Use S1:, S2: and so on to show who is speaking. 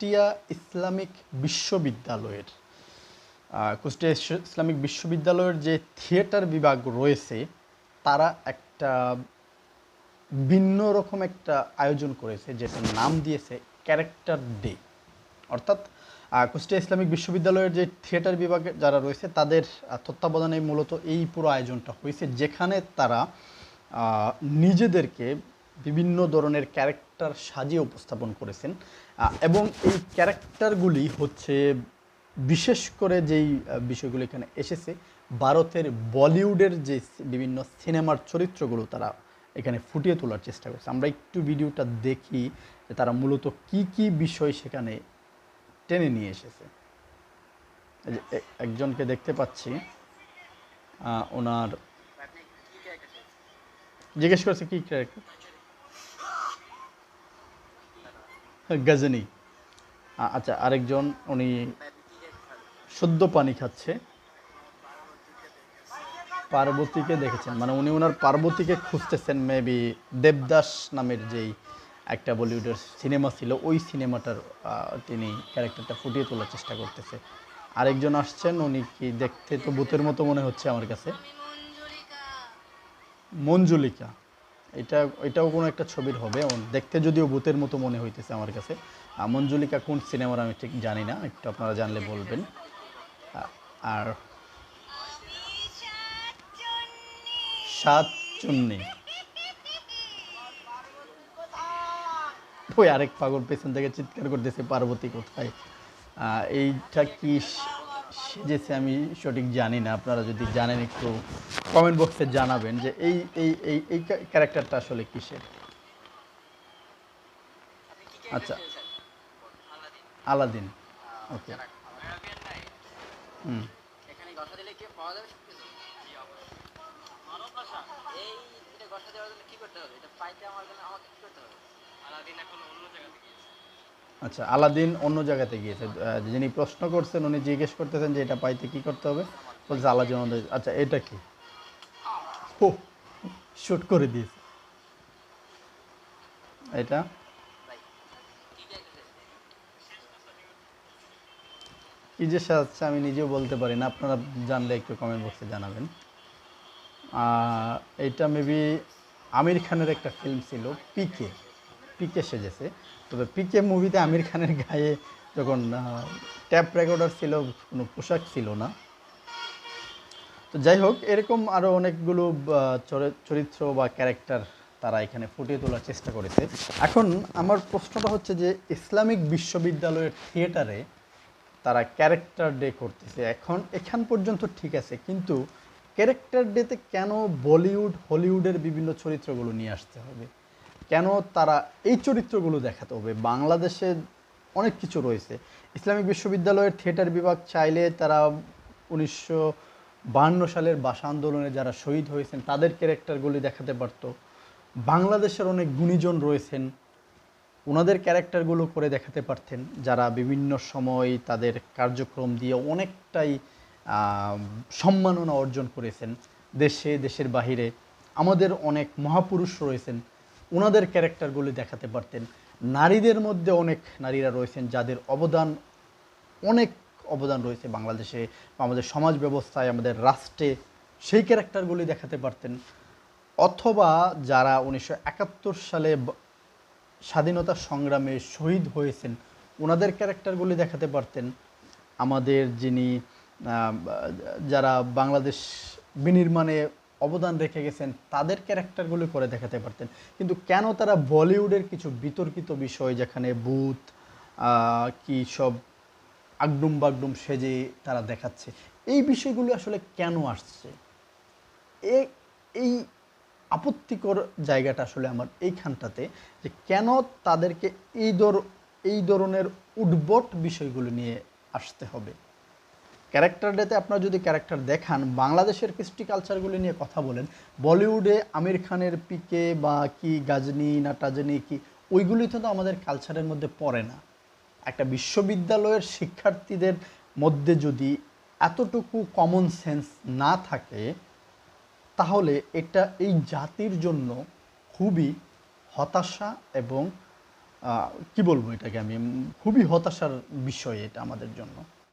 S1: Kushtia Islamic বিশ্ববিদ্যালয়ের Kushtia Islamic বিশ্ববিদ্যালয়ের যে থিয়েটার বিভাগ রয়েছে, তারা একটা ভিন্ন রকম একটা আয়োজন করেছে, যেটার নাম দিয়েছে ক্যারেক্টার ডে। অর্থাৎ কুষ্টিয়া ইসলামিক বিশ্ববিদ্যালয়ের যে থিয়েটার বিভাগে যারা রয়েছে, তাদের তত্ত্বাবধানে মূলত এই পুরো আয়োজনটা হয়েছে, যেখানে তারা নিজেদেরকে বিভিন্ন ধরনের ক্যারেক্টার সাজিয়ে উপস্থাপন করেছেন। এবং এই ক্যারেক্টারগুলি হচ্ছে বিশেষ করে যেই বিষয়গুলো এখানে এসেছে, ভারতের বলিউডের যে বিভিন্ন সিনেমার চরিত্রগুলো তারা এখানে ফুটিয়ে তোলার চেষ্টা করেছে। আমরা একটু ভিডিওটা দেখি যে তারা মূলত কি কি বিষয় সেখানে টেনে নিয়ে এসেছে। একজনকে দেখতে পাচ্ছি। ওনার জিজ্ঞেস করছে কি ক্যারেক্টার গজনী। আচ্ছা আরেকজন উনি শুদ্ধ পানি খাচ্ছে। পার্বতীকে দেখেছেন। মানে উনি ওনার পার্বতীকে খুঁজতেছেন মেবি দেবদাস নামের যেই একটা বলিউডের সিনেমা ছিল, ওই সিনেমাটার তিনি ক্যারেক্টারটা ফুটিয়ে তোলার চেষ্টা করতেছে। আরেকজন আসছেন, উনি কি দেখতে তো ভূতের মতো মনে হচ্ছে আমার কাছে। মঞ্জুলিকা। এটা, এটাও কোনো একটা ছবির হবে। দেখতে যদিও ভূতের মতো মনে হইতেছে আমার কাছে। মঞ্জুলিকা কোন সিনেমার আমি ঠিক জানি না, একটু আপনারা জানলে বলবেন। আর সাত চুন্নি। ওই আরেক পাগল পেছন থেকে চিৎকার করতেছে, পার্বতী কোথায়? এইটা কি সেজেছে আমি সঠিক জানি না আপনারা যদি জানেন একটু কমেন্ট বক্সে জানাবেন যে এই এই এই এই ক্যারেক্টারটা আসলে কিসের। আচ্ছা। আলাদিন। Okay hmm.
S2: এখানে কথা দিলে কি পাওয়া যাবে সবকিছু এই এটা কথা দেওয়ার জন্য কি করতে হবে? এটা পাইতে আমার জন্য আমাকে কি করতে হবে? আলাদিন এখন অন্য জায়গা থেকে
S1: আচ্ছা আলাদিন অন্য জায়গাতে গিয়েছে। যিনি প্রশ্ন করছেন, উনি জিজ্ঞেস করতেছেন যে এটা পাইতে কি করতে হবে। বলছে আলাদিন আচ্ছা এটা কি? ও শুট করে দিয়েছে। এটা?
S2: কি
S1: যে সাজাচ্ছে আমি নিজেও বলতে পারি না। আপনারা জানলে একটু কমেন্ট বক্সে জানাবেন। এটা মেবি আমির খানের একটা ফিল্ম ছিল পিকে পিকে সেজেছে। তবে পিকে মুভিতে আমির খানের গায়ে যখন ট্যাপ রেকর্ডার ছিল, কোনো পোশাক ছিল না। তো যাই হোক, এরকম আরও অনেকগুলো চরিত্র বা ক্যারেক্টার তারা এখানে ফুটিয়ে তোলার চেষ্টা করেছে। এখন আমার প্রশ্নটা হচ্ছে যে, ইসলামিক বিশ্ববিদ্যালয়ের থিয়েটারে তারা ক্যারেক্টার ডে করতেছে। এখন, এখান পর্যন্ত ঠিক আছে, কিন্তু ক্যারেক্টার ডেতে কেন বলিউড হলিউডের বিভিন্ন চরিত্রগুলো নিয়ে আসতে হবে? কেন তারা এই চরিত্রগুলো দেখাতে হবে? বাংলাদেশে অনেক কিছু রয়েছে। ইসলামিক বিশ্ববিদ্যালয়ের থিয়েটার বিভাগ চাইলে তারা উনিশশো বাহান্ন সালের ভাষা আন্দোলনে যারা শহীদ হয়েছেন, তাদের ক্যারেক্টারগুলি দেখাতে পারতো। বাংলাদেশের অনেক গুণীজন রয়েছেন, ওনাদের ক্যারেক্টারগুলো করে দেখাতে পারতেন, যারা বিভিন্ন সময় তাদের কার্যক্রম দিয়ে অনেকটাই সম্মাননা অর্জন করেছেন দেশে, দেশের বাহিরে। আমাদের অনেক মহাপুরুষ রয়েছেন ওনাদের ক্যারেক্টারগুলি দেখাতে পারতেন। নারীদের মধ্যে অনেক নারীরা রয়েছেন যাদের অবদান, অনেক অবদান রয়েছে বাংলাদেশে আমাদের সমাজ ব্যবস্থায়, আমাদের রাষ্ট্রে। সেই ক্যারেক্টারগুলি দেখাতে পারতেন। অথবা যারা উনিশশো একাত্তর সালে স্বাধীনতা সংগ্রামে শহীদ হয়েছেন ওনাদের ক্যারেক্টারগুলি দেখাতে পারতেন। আমাদের যিনি যারা বাংলাদেশ বিনির্মাণে অবদান রেখে গেছেন, তাদের ক্যারেক্টারগুলি করে দেখাতে পারতেন। কিন্তু কেন তারা বলিউডের কিছু বিতর্কিত বিষয় যেখানে বুথ কি সব আগডুম বাগডুম সেজে তারা দেখাচ্ছে, এই বিষয়গুলো আসলে কেন আসছে? এই আপত্তিকর জায়গাটা আসলে আমার এইখানটাতে যে কেন তাদেরকে এই ধর এই ধরনের উদ্ভট বিষয়গুলো নিয়ে আসতে হবে। ক্যারেক্টার ডেতে আপনারা যদি ক্যারেক্টার দেখান, বাংলাদেশের কৃষ্টি কালচারগুলি নিয়ে কথা বলেন, বলিউডে আমির খানের পিকে বা কি গাজনি না টাজনি কি, ওইগুলি তো আমাদের কালচারের মধ্যে পড়ে না। একটা বিশ্ববিদ্যালয়ের শিক্ষার্থীদের মধ্যে যদি এতটুকু কমন সেন্স না থাকে, তাহলে এটা এই জাতির জন্য খুবই হতাশা এবং কি বলব এটাকে আমি? খুবই হতাশার বিষয় এটা আমাদের জন্য।